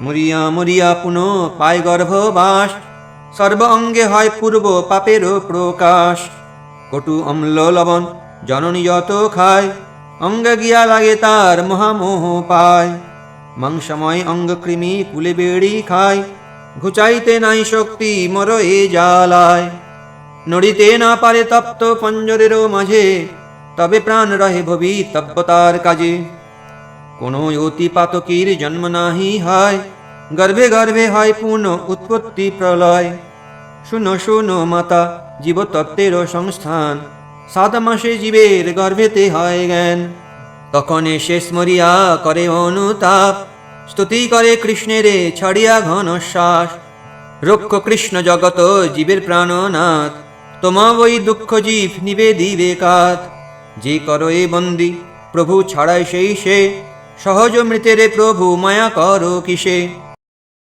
মরিয়া মরিয়া পুনঃ পায় গর্ভবাস। সর্ব অঙ্গে হয় পূর্ব পাপেরও প্রকাশ। কটু অম্ল লবণ জননী যত খায়, অঙ্গ গিয়া লাগে তার মহামোহ পায়। মাংসময় অঙ্গ কৃমি কুলে বেড়ি খায়, ঘুচাইতে নাই শক্তি মর এ জ্বালায়। নড়িতে না পারে তপ্ত পঞ্জরেরও মাঝে, তবে প্রাণ রহে ভবিতব্যতার কাজে। কোন অতি পাতকীর জন্ম নাহি হয়। গর্ভে গর্ভে হয় পূর্ণ উৎপত্তি প্রলয়। শুনো শুনো, মাতা, জীবতত্ত্বেরও সংস্থান। সাত মাসে জীবের গর্ভেতে হয় জ্ঞান। তখন শেষ মরিয়া করে অনুতাপ। স্তুতি করে কৃষ্ণেরে ছাড়িয়া ঘন শ্বাস। রক্ষ কৃষ্ণ জগত জীবের প্রাণনাথ। তোমা ওই দুঃখ জীব নিবেদিবে কাত। যে করো এ বন্দি, প্রভু ছাড়াই সেই সে। সহজ মৃতেরে প্রভু মায়া করো কিসে?